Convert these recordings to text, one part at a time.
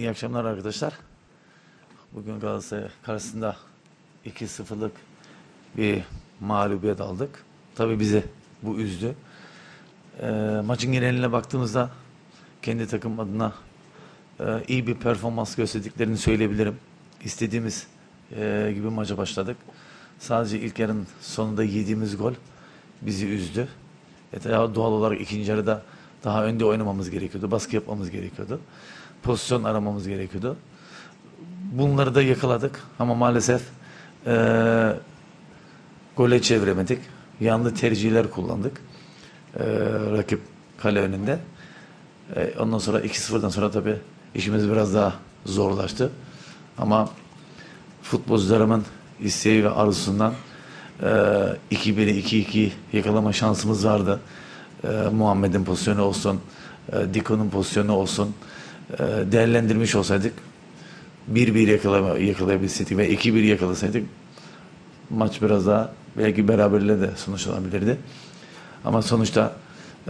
İyi akşamlar arkadaşlar. Bugün Galatasaray karşısında 2-0'lık bir mağlubiyet aldık. Tabii bizi bu üzdü. Ee, maçın geneline baktığımızda kendi takım adına e, iyi bir performans gösterdiklerini söyleyebilirim. İstediğimiz e, gibi maça başladık. Sadece ilk yarın sonunda yediğimiz gol bizi üzdü. E, doğal olarak ikinci yarıda daha önde oynamamız gerekiyordu. Baskı yapmamız gerekiyordu. Pozisyon aramamız gerekiyordu. Bunları da yakaladık ama maalesef e, gole çeviremedik. Yanlı tercihler kullandık. E, rakip kale önünde. E, ondan sonra 2-0'dan sonra tabii işimiz biraz daha zorlaştı. Ama futbolcularımın isteği ve arzusundan e, 2-1'i 2-2 yakalama şansımız vardı. E, Muhammed'in pozisyonu olsun, e, Diko'nun pozisyonu olsun. E, değerlendirmiş olsaydık 1-1 yakalama, yakalayabilseydik ve 2-1 yakalasaydık maç biraz daha belki beraberle de sonuçlanabilirdi. Ama sonuçta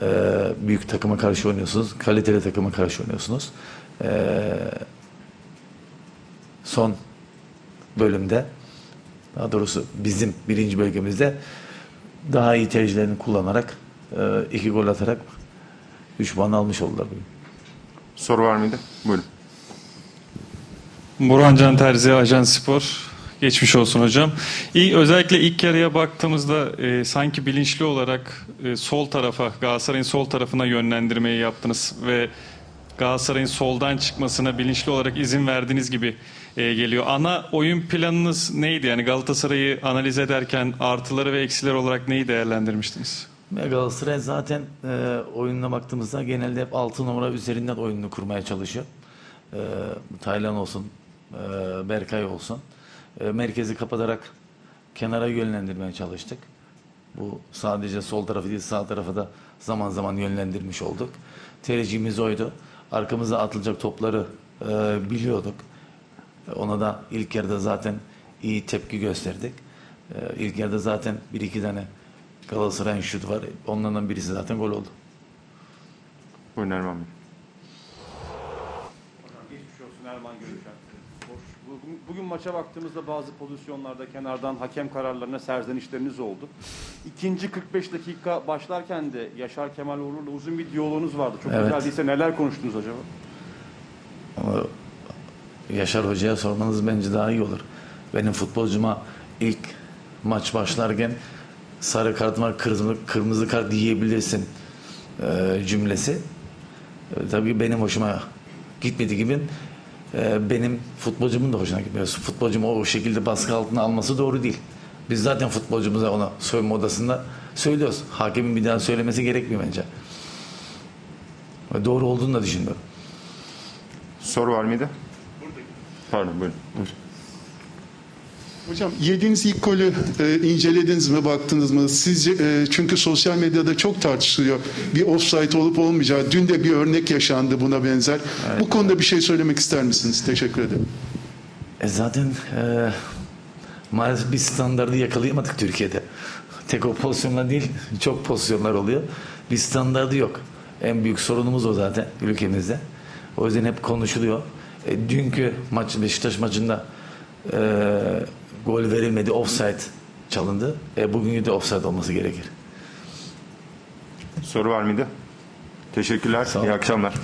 e, büyük takıma karşı oynuyorsunuz. Kaliteli takıma karşı oynuyorsunuz. E, son bölümde daha doğrusu bizim birinci bölgemizde daha iyi tercihlerini kullanarak e, iki gol atarak 3 puan almış oldular bugün. Soru var mıydı? Buyurun. Burhan Can Terzi, Ajans Spor. Geçmiş olsun hocam. İyi, özellikle ilk yarıya baktığımızda e, sanki bilinçli olarak e, sol tarafa, Galatasaray'ın sol tarafına yönlendirmeyi yaptınız ve Galatasaray'ın soldan çıkmasına bilinçli olarak izin verdiğiniz gibi e, geliyor. Ana oyun planınız neydi? Yani Galatasaray'ı analiz ederken artıları ve eksileri olarak neyi değerlendirmiştiniz? Galatasaray zaten e, oyununa baktığımızda genelde hep 6 numara üzerinden oyununu kurmaya çalışıyor. E, Taylan olsun, e, Berkay olsun. E, merkezi kapatarak kenara yönlendirmeye çalıştık. Bu sadece sol tarafı değil sağ tarafı da zaman zaman yönlendirmiş olduk. Tercihimiz oydu. Arkamıza atılacak topları e, biliyorduk. Ona da ilk yarıda zaten iyi tepki gösterdik. E, ilk yarıda zaten bir iki tane Galatasaray'ın şutu var. Onlardan birisi zaten gol oldu. Buyurun Erman Bey. Geçmiş olsun Erman. Bugün, bugün maça baktığımızda bazı pozisyonlarda kenardan hakem kararlarına serzenişleriniz oldu. İkinci 45 dakika başlarken de Yaşar Kemal Uğurlu'yla uzun bir diyaloğunuz vardı. Çok Evet. güzel değilse neler konuştunuz acaba? Ama Yaşar Hoca'ya sormanız bence daha iyi olur. Benim futbolcuma ilk maç başlarken sarı kart var, kırmızı, kırmızı kart yiyebilirsin e, cümlesi. E, tabii benim hoşuma gitmedi gibi e, benim futbolcumun da hoşuna gitmiyor. Futbolcumu o şekilde baskı altına alması doğru değil. Biz zaten futbolcumuza ona soyunma odasında söylüyoruz. Hakemin bir daha söylemesi gerekmiyor bence. Ve Doğru olduğunu da düşünmüyorum. Soru var mıydı? Pardon buyurun. Hocam yediğiniz ilk golü e, incelediniz mi, baktınız mı? Sizce e, çünkü sosyal medyada çok tartışılıyor. Bir offside olup olmayacağı. Dün de bir örnek yaşandı buna benzer. Bu konuda bir şey söylemek ister misiniz? Teşekkür ederim. E zaten e, maalesef bir standardı yakalayamadık Türkiye'de. Tek o pozisyonlar değil, çok pozisyonlar oluyor. Bir standardı yok. En büyük sorunumuz o zaten ülkemizde. O yüzden hep konuşuluyor. E, dünkü maç Beşiktaş maçında e, gol verilmedi, offside çalındı. E, bugünkü de offside olması gerekir. Soru var mıydı? Teşekkürler. İyi akşamlar.